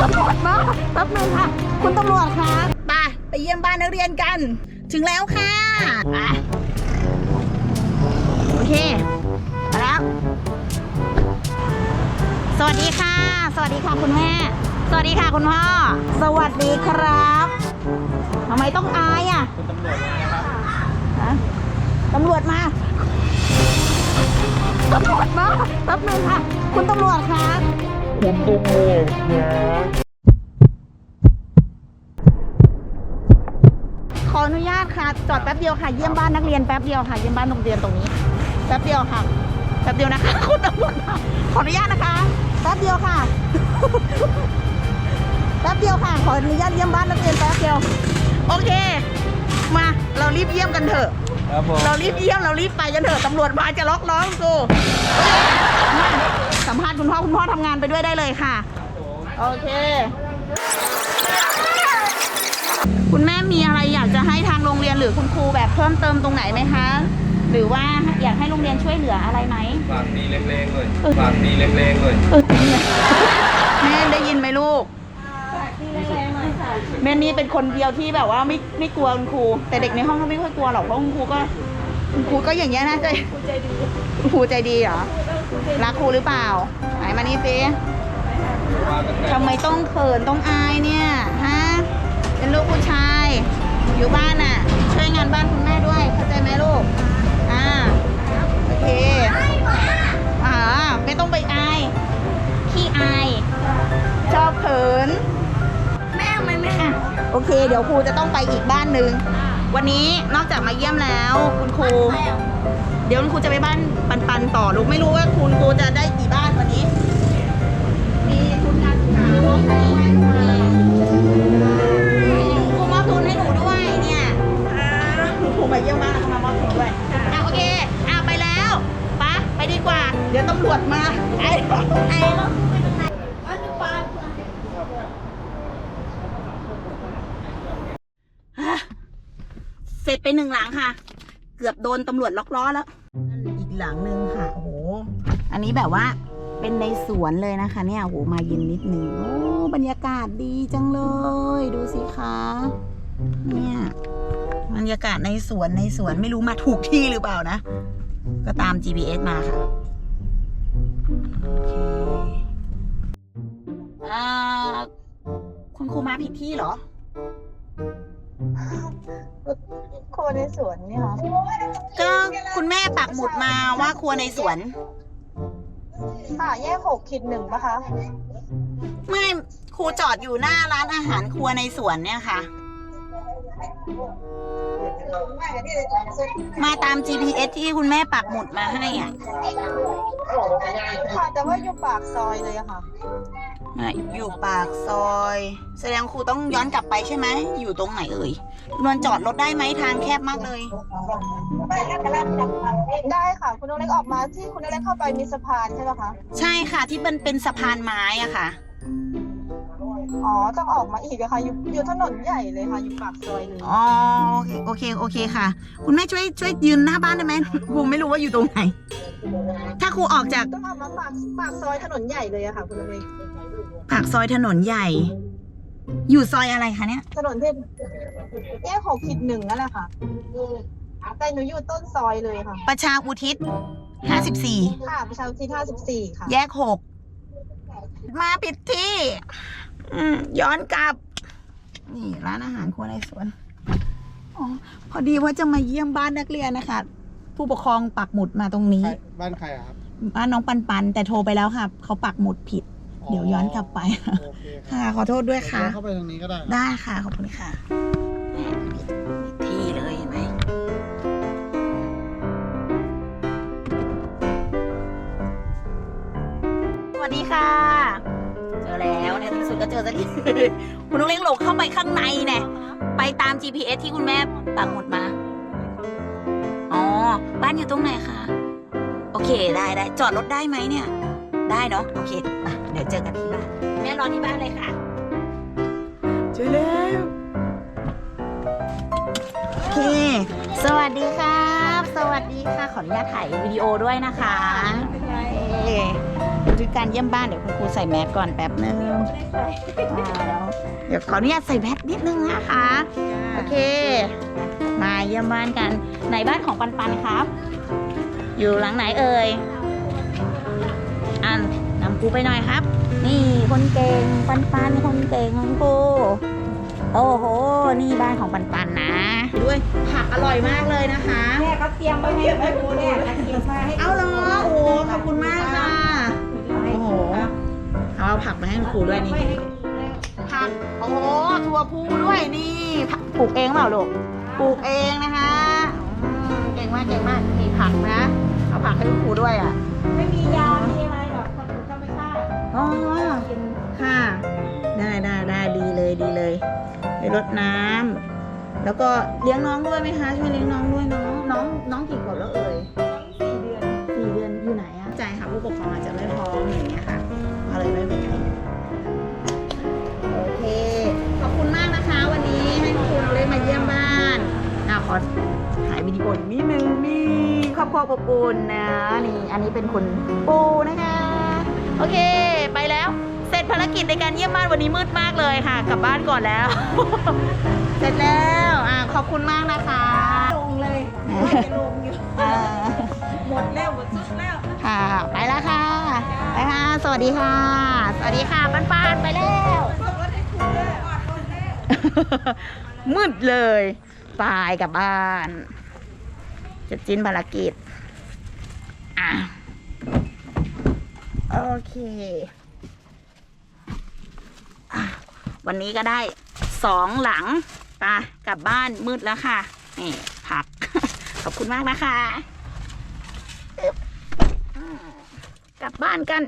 ตำรวจมาแป๊บนึงค่ะ คุณตำรวจคะไปไปเยี่ยมบ้านนักเรียนกัน ถึงแล้วค่ะไปโอเคมาแล้ว สวัสดีค่ะ สวัสดีค่ะคุณแม่ สวัสดีค่ะคุณพ่อ สวัสดีครับทำไมต้องอายอะคุณตำรวจมาครับฮะตำรวจมาตำรวจมาแป๊บนึงค่ะ คุณตำรวจคะ คุณตำรวจนะขออนุญาตค่ะ จอดแป๊บเดียวค่ะ เยี่ยมบ้านนักเรียนแป๊บเดียวค่ะ เยี่ยมบ้านโรงเรียนตรงนี้ แป๊บเดียวค่ะ แป๊บเดียวนะคะ คุณตำรวจมขออนุญาตนะคะ แป๊บเดียวค่ะ แป๊บเดียวค่ะ ขออนุญาตเยี่ยมบ้านนักเรียนแป๊บเดียว โอเค มา เรารีบเยี่ยมกันเถอะ ครับผม เรารีบเยี่ยมเรารีบไปกันเถอะตำรวจมาจะล็อกล้อกูมาสัมภาษณ์คุณพ่อคุณพ่อทำงานไปด้วยได้เลยค่ะ โอเค คุณแม่มีอะไรอยากจะให้ทางโรงเรียนหรือคุณครูแบบเพิ่มเติมตรงไหนไหมคะ หรือว่าอยากให้โรงเรียนช่วยเหลืออะไรไหม ปากดีเล็กๆเลย ปากดีเล็กๆเลยเออแม่ได้ยินไหมลูก แม่นี่เป็นคนเดียวที่แบบว่าไม่ไม่กลัวคุณครู แต่เด็กในห้องก็ไม่ค่อยกลัวหรอกเพราะคุณครูก็คุณครูก็อย่างเงี้ยนะใจคุณครูใจดีเหรอรักครูหรือเปล่าไหนมานี่สิทำไมต้องเขินต้องอายเนี่ยฮะเป็นลูกผู้ชาย อยู่บ้านน่ะ ช่วยงานบ้านคุณแม่ด้วยเข้าใจไหมลูกอ่าโอเคอ่าไม่ต้องไปอายขี้อาย ชอบเขิน โอเค เดี๋ยวครูจะต้องไปอีกบ้านหนึ่งวันนี้นอกจากมาเยี่ยมแล้ว คุณครู เดี๋ยวคุณครูจะไปบ้านปันปันต่อลูกไม่รู้ว่าคุณครูจะได้กี่บ้านวันนี้ มีทุนการศึกษามอบให้ครูมอบทุนให้หนูด้วยเนี่ยครูมาเยี่ยมบ้านแล้วก็มามอบทุนด้วยอะโอเคอะไปแล้วปะไปดีกว่า เดี๋ยวตำรวจมาไอ้ไอ้อะเส ร็จไปหนึ่งหลังค่ะ เกือบโดนตำรวจล็อกล้อแล้ว อีกหลังหนึ่งค่ะ โอ้โห อันนี้แบบว่าเป็นในสวนเลยนะคะ เนี่ยโหมาเย็นนิดนึงโอ้บรรยากาศดีจังเลย ดูสิคะเนี่ยบรรยากาศในสวนในสวนไม่รู้มาถูกที่หรือเปล่านะ ก็ตาม GPS มาค่ะโออคุณครูมาผิดที่เหรอ ครัวในสวนเนี่ยค่ะก็คุณแม่ปักหมุดมาว่าครัวในสวน ค่ะแยกหกขีดหนึ่งปะคะ ไม่ครูจอดอยู่หน้าร้านอาหารครัวในสวนเนี่ยค่ะ มาตาม GPS ที่คุณแม่ปักหมุดมาให้อะค่ะแต่ว่าอยู่ปากซอยเลยอะค่ะ อะอยู่ปากซอย แสดงครูต้องย้อนกลับไปใช่ไหม อยู่ตรงไหนเอ่ยนวลจอดรถได้ไหมทางแคบมากเลย ได้ค่ะ คุณน้องเล็กออกมาที่คุณน้องเล็กเข้าไปมีสะพานใช่ไหมคะ ใช่ค่ะที่มันเป็นสะพานไม้อะค่ะ อ๋อ ต้องออกมาอีกอะค่ะ อยู่อยู่ถนนใหญ่เลยค่ะ อยู่ปากซอยเลยอ๋อโอเคโอเคโอเคค่ะ คุณแม่ช่วยช่วยยืนหน้าบ้านได้ไหมครูไม่รู้ว่าอยู่ตรงไหน ถ้าครูออกจากต้องออกมาปากปากซอยถนนใหญ่เลยอะค่ะ คุณน้องเล็กปากซอยถนนใหญ่ อยู่ซอยอะไรคะเนี่ย ถนนที่แยกหกขีดหนึ่งนั่นแหละค่ะแต่หนูอยู่ต้นซอยเลยค่ะ ประชาอุทิศห้าสิบสี่ค่ะ ประชาธิปไตยห้าสิบสี่ค่ะ แยกหก มาผิดที่อืมย้อนกลับ นี่ร้านอาหารครัวในสวนอ๋อพอดีว่าจะมาเยี่ยมบ้านนักเรียนนะคะ ผู้ปกครองปักหมุดมาตรงนี้ บ้านใครอะครับบ้านน้องปันปันแต่โทรไปแล้วค่ะเขาปักหมุดผิด เดี๋ยวย้อนกลับไปโอเครับค่ะขอโทษด้วยค่ะเดี๋ยวเข้าไปตรงนี้ก็ได้ครับได้ค่ะขอบคุณค่ะ คุณนุ้งเล้งหลงเข้าไปข้างในเนี่ยไปตาม GPS ที่คุณแม่ปักหมุดมา อ๋อ บ้านอยู่ตรงไหนคะ โอเค ได้ได้ จอดรถได้ไหมเนี่ย ได้เนาะ โอเคอะเดี๋ยวเจอกันที่บ้าน แม่รอที่บ้านเลยค่ะ เจอแล้ว โอเค สวัสดีครับ สวัสดีค่ะ ขออนุญาตถ่ายวิดีโอด้วยนะคะเอ่อ ทึกการเยี่ยมบ้านเดี๋ยวคุณครูใส่แมสก่อนแป๊บนึงอ่าเดี๋ยวขออนุญาตใส่แมสนิดนึงนะคะ โอเค มาเยี่ยมบ้านกันไหนบ้านของปันปันครับ อยู่หลังไหนเอ่ย อันนำครูไปหน่อยครับ นี่คนเก่งปันปันคนเก่งของครูโอ้โห นี่บ้านของปันปันนะ ด้วยผักอร่อยมากเลยนะคะแม่เขาเตรียมไว้ให้แม่ดูเนี่ยเขาเตรียมมาให้เอาเหรอโอ้โหขอบคุณมากค่ะโอ้โหเอา ผักมาให้คุณครูด้วยนี่ผักโอ้โหถั่วพูด้วยนี่ผักปลูกเองเปล่าลูกปลูกเองนะคะอืมเก่งมากเก่งมากมีผักนะ เอาผักให้คุณครูด้วยอะไม่มียาไม่มีอะไรหรอกคนธรรมชาติอ๋อค่ะ ได้ได้ได้ดีเลยดีเลยไปรดน้ำแล้วก็เลี้ยงน้องด้วยไหมคะช่วยเลี้ยงน้องด้วยน้องน้องน้องกี่ขวบแล้วเอ่ ถ่ายวิดีโออีกนิดนึงนี่ครอบครัวอบอุ่นนะนี่อันนี้เป็นคุณปูนะคะ โอเค ไปแล้ว เสร็จภารกิจในการเยี่ยมบ้านวันนี้มืดมากเลยค่ะ กลับบ้านก่อนแล้ว เสร็จแล้วอะขอบคุณมากนะคะลงเลยว่าจะลงอยู่อ่าหมดแล้วหมดซุกแล้วค่ะ ไปแล้วค่ะไปค่ะสวัสดีค่ะ สวัสดีค่ะปันปันไปแล้วมืดเลย ตายกลับบ้านจะจิ้นภารกิจ อะ โอเค วันนี้ก็ได้สองหลังไปกลับบ้านมืดแล้วค่ะ นี่ผัก ขอบคุณมากนะคะ กลับบ้านกัน